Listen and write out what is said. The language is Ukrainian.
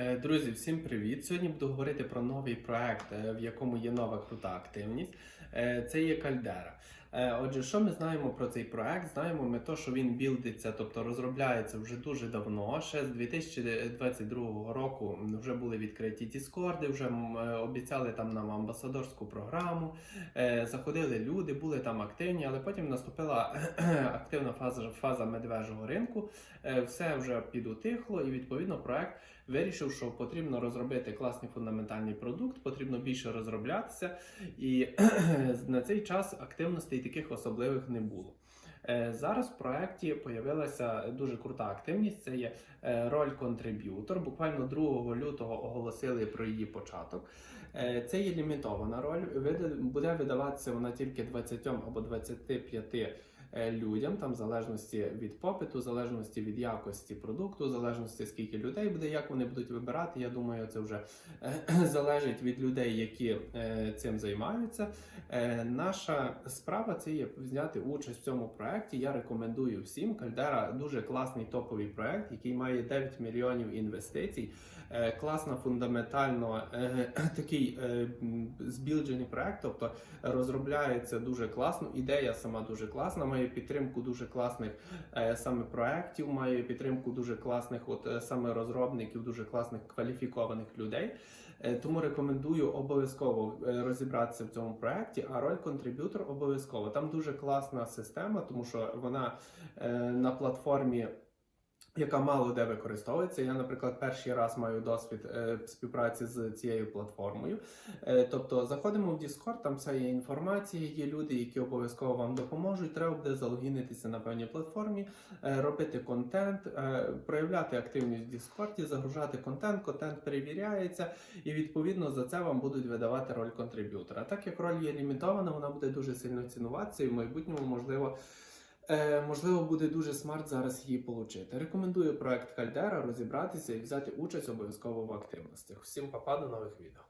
Е, Друзі, всім привіт! Сьогодні буду говорити про новий проект, е, в якому є нова крута активність. Е, Це є Кальдера. Отже, що ми знаємо про цей проект? Знаємо ми то, що він білдиться, тобто розробляється вже дуже давно. Ще з 2022 року вже були відкриті Діскорди, вже обіцяли там нам амбасадорську програму. Заходили люди, були там активні, але потім наступила активна фаза, фаза медвежого ринку. Все вже підутихло, і відповідно проект вирішив, що потрібно розробити класний фундаментальний продукт, потрібно більше розроблятися, і на цей час активностей таких особливих не було. Е, Зараз в проєкті появилася дуже крута активність. Це є е, роль контриб'ютор. Буквально 2 лютого оголосили про її початок. Е, Це є лімітована роль. Буде видаватися вона тільки 20 або 25 е, людям, там в залежності від попиту, в залежності від якості продукту, в залежності скільки людей буде, як вони будуть вибирати. Я думаю, це вже е, залежить від людей, які е, цим займаються. Е, Наша справа це є взяти участь в цьому проєкті. Я рекомендую всім. Кальдера дуже класний топовий проєкт, який має 9 мільйонів інвестицій. Е, Класно, фундаментально е, такий е, збілджений проект, тобто розробляється дуже класно. Ідея сама дуже класна, має підтримку дуже класних е, саме проєктів, має підтримку дуже класних, от е, саме розробників, дуже класних кваліфікованих людей. Е, Тому рекомендую обов'язково е, розібратися в цьому проєкті. А роль контриб'ютор обов'язково. Там дуже класна система, тому що вона е, на платформі. Яка мало де використовується. Я, наприклад, перший раз маю досвід е, співпраці з цією платформою. Е, тобто заходимо в Discord, там вся є інформація, є люди, які обов'язково вам допоможуть. Треба буде залогінитися на певній платформі, е, робити контент, проявляти активність в Discord, загружати контент, контент перевіряється, і відповідно за це вам будуть видавати роль контриб'ютора. Так як роль є лімітована, вона буде дуже сильно цінуватися, і в майбутньому можливо. Е, можливо, буде дуже смарт зараз її отримати. Рекомендую проект Кальдера розібратися і взяти участь обов'язково в активностях. Всім папа, до нових відео.